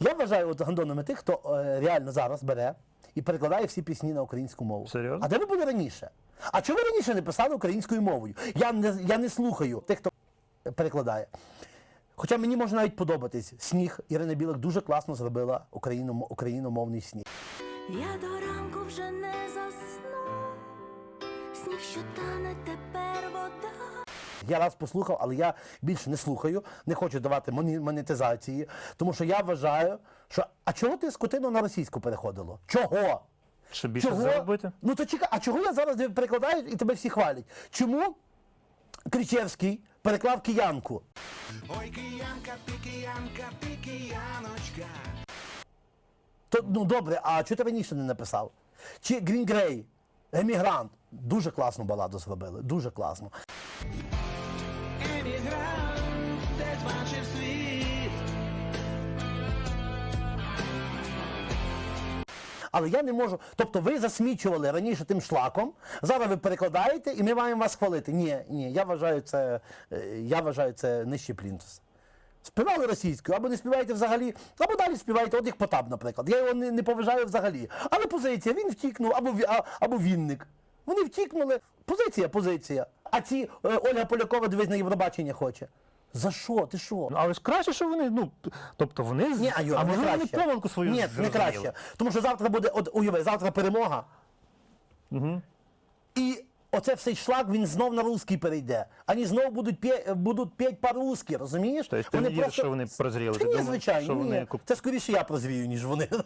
Я вважаю от гандонами тих, хто е, реально зараз бере і перекладає всі пісні на українську мову. Серйозно? А де ви були раніше? А чого ви раніше не писали українською мовою? Я не, я не слухаю тих, хто перекладає. Хоча мені може навіть подобатись сніг. Ірина Білик дуже класно зробила україном, україномовний сніг. Я до ранку вже не засну. Сніг, що тане тепер вода. Я раз послухав, але я більше не слухаю, не хочу давати монетизації, тому що я вважаю, що а чого ти скотину на російську переходило? Чого? Щоб більше заробити? Ну то чекай, а чого я зараз перекладаю і тебе всі хвалять? Чому Кричевський переклав киянку? Ой, киянка, ти киянка, ти кияночка. То ну добре, а чого ти раніше не написав? Чи Grey, Емігрант? Дуже класну баладу зробили, дуже класно. Але я не можу. Тобто ви засмічували раніше тим шлаком, зараз ви перекладаєте і ми маємо вас хвалити. Ні, ні, я вважаю це, е, я вважаю це нижче плінтус. Співали російською, або не співаєте взагалі, або далі співаєте, от як Потап, наприклад. Я його не, не поважаю взагалі. Але позиція, він втікнув, або, або Вінник. Вони втікнули. Позиція, позиція. А ці е, Ольга Полякова дивись на Євробачення хоче. За що? Ти що? Ну, але ж краще, що вони, ну, тобто вони, з- Ні, а, Юра, а не можливо, вони краще. помилку свою Ні, не зрозуміли. краще. Тому що завтра буде, от уяви, завтра перемога. І оце все шлак, він знов на русський перейде. Вони знов будуть пє, будуть п'ять по-русски, розумієш? Тобто ти не віриш, що вони прозріли? Ти ні, думаєш, звичайно, що ні. вони куп- Це скоріше я прозрію, ніж вони.